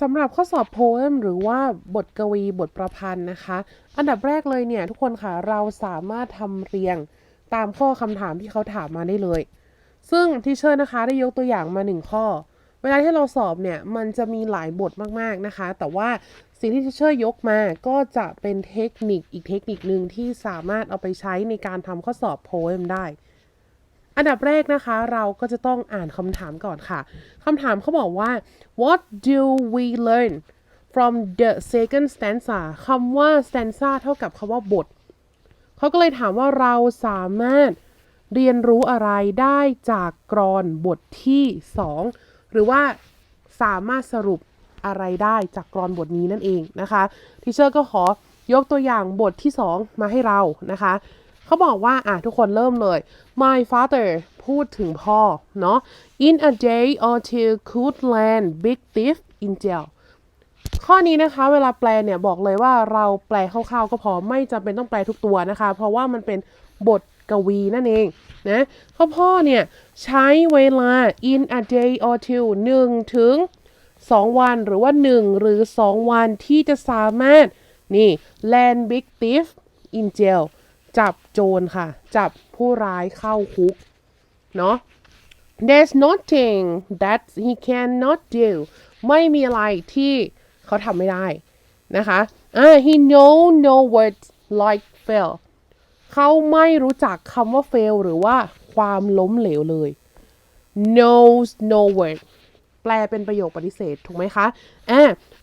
สำหรับข้อสอบ poem หรือว่าบทกวีบทประพันธ์นะคะ อันดับแรกเลยเนี่ยทุกคนค่ะเราสามารถทำเรียงตามข้อคำถามที่เขาถามมาได้เลย ซึ่งทีเชอร์นะคะได้ยกตัวอย่างมาหนึ่งข้อ เวลาที่เราสอบเนี่ยมันจะมีหลายบทมากๆนะคะ แต่ว่าสิ่งที่ทีเชอร์ยกมาก็จะเป็นเทคนิคอีกเทคนิคหนึ่งที่สามารถเอาไปใช้ในการทำข้อสอบ poem ได้ อันดับแรกนะคะ เราก็จะต้องอ่านคำถามก่อนค่ะคำถามเขาบอกว่า what do we learn from the second stanza คำว่า stanza เท่ากับคำว่าบท เขาก็เลยถามว่าเราสามารถเรียนรู้อะไรได้จากกรอนบทที่ 2 หรือว่าสามารถสรุปอะไรได้จากกรอนบทนี้นั่นเองนะคะ ทีเชอร์ก็ขอยกตัวอย่างบทที่ 2 มาให้เรานะคะ เขาบอกว่าอะทุกคนเริ่มเลย my father พูดถึงพ่อเนาะ in a day or two could land big thief in jail ข้อนี้นะคะเวลาแปลเนี่ยบอกเลยว่าเราแปลคร่าวๆก็พอไม่จำเป็นต้องแปลทุกตัวนะคะ เพราะว่ามันเป็นบทกวีนั่นเองนะข้อพ่อเนี่ยใช้เวลา in a day or two 1ถึง 2 วันหรือว่า 1 หรือ 2 วันที่จะสามารถนี่ land big thief in jail จับโจรค่ะ จับผู้ร้ายเข้าคุก เนาะ there's nothing that he cannot do ไม่มีอะไรที่เขาทำไม่ได้นะคะอ่า he know no words like fail เขาไม่รู้จักคำว่า fail หรือว่าความล้มเหลวเลย knows no word แปลเป็นประโยคปฏิเสธ ถูกไหมคะอ่า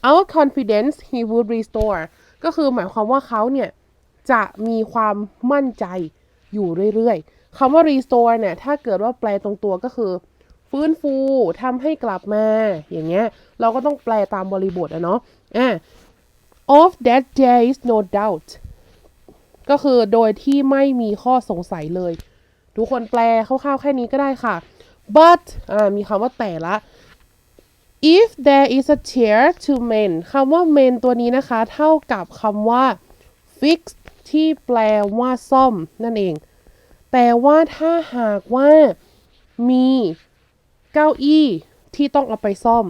our confidence he would restore ก็คือหมายความว่าเขาเนี่ย จะมีความมั่นใจอยู่เรื่อยๆคำว่า restore เนี่ยถ้าเกิดว่าแปลตรงตัวก็คือ ฟื้นฟูทำให้กลับมา อย่างเงี้ย เราก็ต้องแปลตามบริบทอะเนาะอะ of that there is no doubt ก็คือโดยที่ไม่มีข้อสงสัยเลย ทุกคนแปลคร่าวๆแค่นี้ก็ได้ค่ะ but อ่ามีคำว่าแต่ละ if there is a chair to mend คำว่า mend ตัวนี้นะคะ เท่ากับคำว่า fix ที่แปลว่าซ่อมนั่นเอง แต่ว่าถ้าหากว่ามีเก้าอี้ที่ต้องเอาไปซ่อม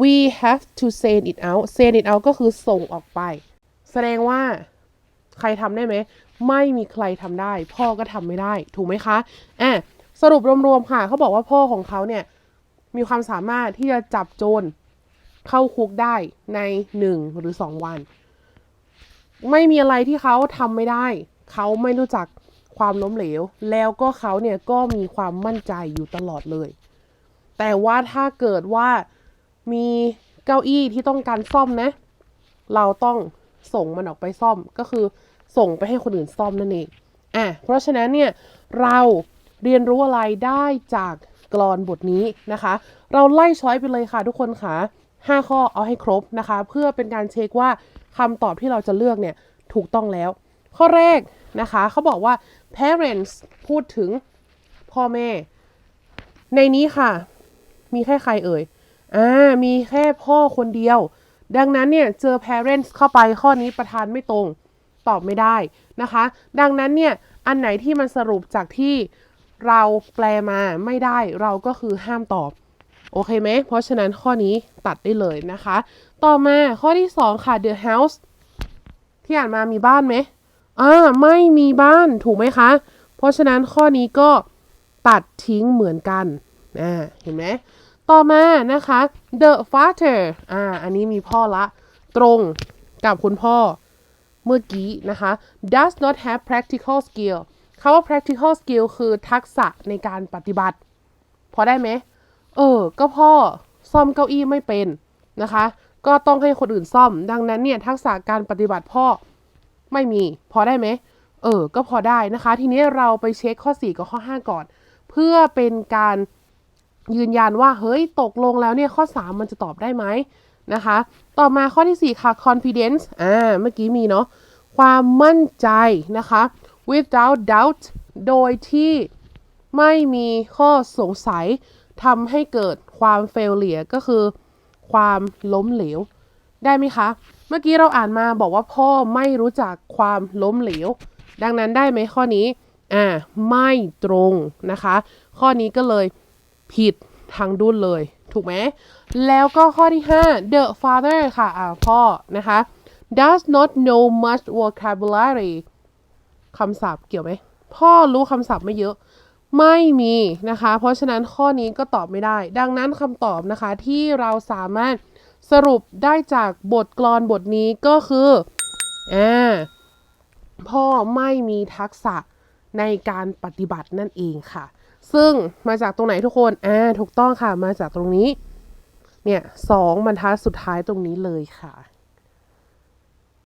we have to send it out send it out ก็คือส่งออกไป แสดงว่าใครทำได้ไหม ไม่มีใครทำได้ พ่อก็ทำไม่ได้ ถูกไหมคะอะสรุปรวมๆค่ะ เขาบอกว่าพ่อของเขาเนี่ย มีความสามารถที่จะจับโจรเข้าคุกได้ในหนึ่งหรือสองวัน ไม่มีอะไรที่เขาทำไม่ได้ เขาไม่รู้จักความล้มเหลว แล้วก็เขาเนี่ยก็มีความมั่นใจอยู่ตลอดเลย แต่ว่าถ้าเกิดว่ามีเก้าอี้ที่ต้องการซ่อมนะ เราต้องส่งมันออกไปซ่อมก็คือส่งไปให้คนอื่นซ่อมนั่นเองอะเพราะฉะนั้นเนี่ยเราเรียนรู้อะไรได้จากกรอนบทนี้นะคะ เราไล่ช้อยไปเลยค่ะทุกคนค่ะ 5 ข้อเอาให้ครบนะคะ เพื่อเป็นการเช็คว่า คำตอบที่เราจะเลือกเนี่ยถูกต้องแล้ว ข้อแรกนะคะเขาบอกว่า parents พูดถึงพ่อแม่ ในนี้ค่ะ มีแค่ใครเอ่ยอ่ามีแค่พ่อคนเดียว ดังนั้นเนี่ยเจอ parents เข้าไปข้อนี้ประธานไม่ตรงตอบไม่ได้นะคะ ดังนั้นเนี่ยอันไหนที่มันสรุปจากที่เราแปลมาไม่ได้เราก็คือห้ามตอบ โอเคไหม เพราะฉะนั้นข้อนี้ตัดได้เลยนะคะ ต่อมาข้อที่ 2 ค่ะ the house ที่อ่านมามีบ้านไหมอ่าไม่มีบ้านถูกไหมคะ เพราะฉะนั้นข้อนี้ก็ตัดทิ้งเหมือนกันอ่าเห็นไหมต่อมานะคะ the father อ่า อันนี้มีพ่อละ ตรงกับคุณพ่อเมื่อกี้นะคะ does not have practical skill คำว่า practical skill คือทักษะในการปฏิบัติ พอได้ไหม เออ ก็พ่อซ่อมเก้าอี้ไม่เป็นนะคะ ก็ต้องให้คนอื่นซ่อม ดังนั้นเนี่ยทักษะการปฏิบัติพ่อไม่มี พอได้ไหม เออ ก็พอได้นะคะ ทีนี้เราไปเช็คข้อ 4 กับข้อ 5 ก่อน เพื่อเป็นการยืนยันว่า เฮ้ย ตกลงแล้วเนี่ยข้อ 3 มันจะตอบได้ไหมนะคะ ต่อมาข้อที่ 4 ค่ะ confidence อ่า เมื่อกี้มีเนาะ ความมั่นใจนะคะ without doubt โดยที่ไม่มีข้อสงสัย ทำให้เกิดความ failure ก็คือ ความล้มเหลว ได้ไหมคะ เมื่อกี้เราอ่านมาบอกว่าพ่อไม่รู้จักความล้มเหลว ดังนั้นได้ไหมข้อนี้อ่าไม่ตรงนะคะ ข้อนี้ก็เลยผิดทั้งดุนเลย ถูกไหมแล้วก็ข้อที่ 5 the father ค่ะอ่าพ่อนะคะ does not know much vocabulary คำศัพท์เกี่ยวไหม พ่อรู้คำศัพท์ไม่เยอะ ไม่มีนะคะ เพราะฉะนั้นข้อนี้ก็ตอบไม่ได้ ดังนั้นคำตอบนะคะที่เราสามารถสรุปได้จากบทกลอนบทนี้ก็คืออ่าพ่อไม่มีทักษะในการปฏิบัตินั่นเองค่ะ ซึ่งมาจากตรงไหนทุกคนอ่าถูกต้องค่ะมาจากตรงนี้ เนี่ยสองบรรทัดสุดท้ายตรงนี้เลยค่ะ